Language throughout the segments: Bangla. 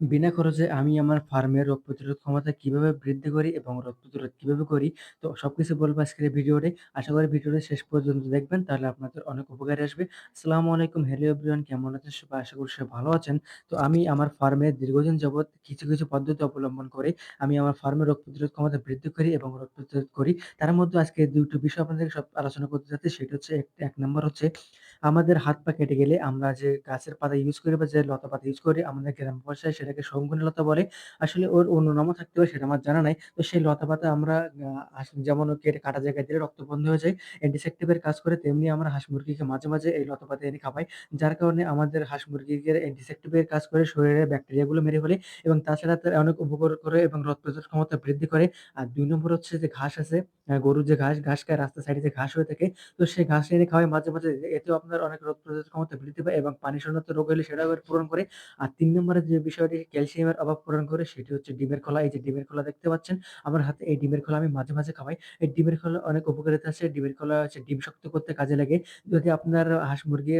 বিনা খরচে আমি আমার ফার্মের রোগ প্রতিরোধ ক্ষমতা কীভাবে বৃদ্ধি করি এবং রোগ প্রতিরোধ কীভাবে করি, তো সবকিছু বলব আজকের এই ভিডিওতে। আশা করি ভিডিওটা শেষ পর্যন্ত দেখবেন তাহলে আপনাদের অনেক উপকারে আসবে। আসসালামু আলাইকুম, হ্যালো এভরিওয়ান কেমন আছেন সবাই? আশা করি সবাই ভালো আছেন। তো আমি আমার ফার্মে দীর্ঘদিন যাবৎ কিছু, কিছু পদ্ধতি অবলম্বন করে আমি আমার ফার্মের রোগ প্রতিরোধ ক্ষমতা বৃদ্ধি করি এবং রোগ প্রতিরোধ করি। তার মধ্যে আজকে ২ টো বিষয় আপনাদের সব আলোচনা করতে চাচ্ছি। সেটা হচ্ছে এক ১ নাম্বার হচ্ছে আমাদের হাত পা কেটে গেলে আমরা যে গাছের পাতা ইউজ করি বা যে লতা পাতা ইউজ করি আমাদের গ্রাম ভাষায় সেটাকে শঙ্কুনি লতা বলে। আসলে ওর অন্য নামও থাকতে পারে সেটা আমার জানা নাই। তো সেই লতা পাতা আমরা যেমন কেটে কাটা জায়গায় দিলে রক্ত বন্ধ হয়ে যায়। অ্যান্টিসেপ্টিক এর কাজ করে তেমনি আমরা হাঁস মুরগিকে মাঝে, মাঝে এই লতা পাতা এনে খাওয়াই। যার কারণে আমাদের হাঁস মুরগিকে অ্যান্টিসেপ্টিক এর কাজ করে শরীরের ব্যাকটেরিয়া গুলো মেরে ফেলে এবং তাছাড়া তারা অনেক উপকার করে এবং রক্ত প্রতিরোধ ক্ষমতা বৃদ্ধি করে। আর দুই নম্বর হচ্ছে যে ঘাস আছে, আ গরুর যে ঘাস, ঘাস খায় রাস্তার সাইডে যে ঘাস হয়ে থাকে, তো সেই ঘাস এনে খাওয়াই মাঝে, মাঝে এতেও আপনার অনেক রোগ প্রতিরোধ ক্ষমতা বৃদ্ধি পায় এবং পানি শূন্যতা রোগ হলে সেটাও পূরণ করে। আর তিন নম্বরে যে বিষয়টি ক্যালসিয়ামের অভাব পূরণ করে সেটি হচ্ছে ডিমের খোলা। এই যে ডিমের খোলা দেখতে পাচ্ছেন আমার হাতে, এই ডিমের খোলা আমি মাঝে, মাঝে খাওয়াই। এই ডিমের খোলা অনেক উপকারিতা আছে। ডিমের খোলা হচ্ছে ডিম শক্ত করতে কাজে লাগে। যদি আপনার হাঁস মুরগি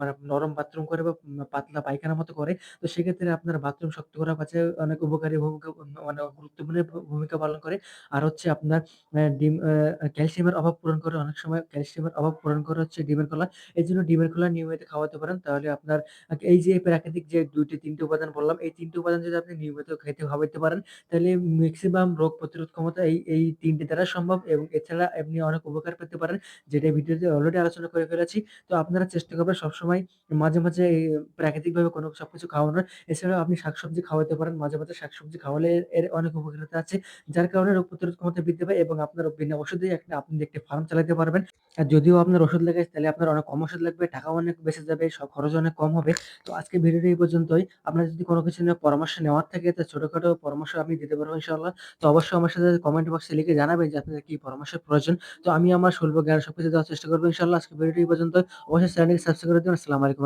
মানে নরম বাথরুম করে বা পাতলা পায়খানার মতো করে, তো সেক্ষেত্রে আপনার বাথরুম শক্ত করার কাজে অনেক উপকারী ভূমিকা মানে গুরুত্বপূর্ণ ভূমিকা পালন করে। আর হচ্ছে আপনার ডিম ক্যালসিয়ামের অভাব পূরণ করে অনেক সময় ক্যালসিয়ামের অভাব পূরণ করে হচ্ছে ডিমের খোলা। এই জন্য ডিমের খোলা নিয়মিত খাওয়াতে পারেন। তাহলে আপনার এই যে প্রাকৃতিক যে ২ টি ৩ টি উপাদান বললাম, এই ৩ টি উপাদান যদি আপনি নিয়মিত খাইতে খাওয়াইতে পারেন, তাহলে মেক্সিমাম রোগ প্রতিরোধ ক্ষমতা এই, এই ৩ টি দ্বারা সম্ভব এবং এছাড়া এমনি অনেক উপকার পেতে পারেন। যেটা ভিডিওতে অলরেডি আলোচনা করে ফেলেছি। তো আপনারা চেষ্টা করবেন সবসময় মাঝে, মাঝে প্রাকৃতিকভাবে কোনো সবকিছু খাওয়ানোর। এছাড়াও আপনি শাকসবজি খাওয়াতে পারেন। মাঝে, মাঝে শাকসবজি খাওয়ালে এর অনেক উপকারিতা আছে। যার কারণে রোগ প্রতিরোধ ক্ষমতা বৃদ্ধি পায় এবং আপনার বিনা ওষুধেই একটা আপনি একটি ফার্ম চালাতে পারবেন। আর যদিও আপনার ওষুধ লাগে তাহলে আপনার অনেক কম ওষুধ লাগবে, টাকা অনেক বেঁচে যাবে, সব খরচ অনেক কম হবে। তো আজকে ভিডিওটা এই পর্যন্তই। আপনার যদি কোনো কিছু নিয়ে পরামর্শ নেওয়ার থাকে তো ছোটখাটো পরামর্শ আমি দিতে পারব ইনশাল্লাহ তো অবশ্যই আমার সাথে কমেন্ট বক্সে লিখে জানাবেন যে আপনাদের কি পরামর্শ প্রয়োজন। তো আমি আমার স্বল্প জ্ঞান সবকিছু দেওয়ার চেষ্টা করব ইনশাল্লাহ আজকে ভিডিওটি পর্যন্ত অবশ্যই চ্যানেলটি সাবস্ক্রাইব করে দিন আসসালামু আলাইকুম।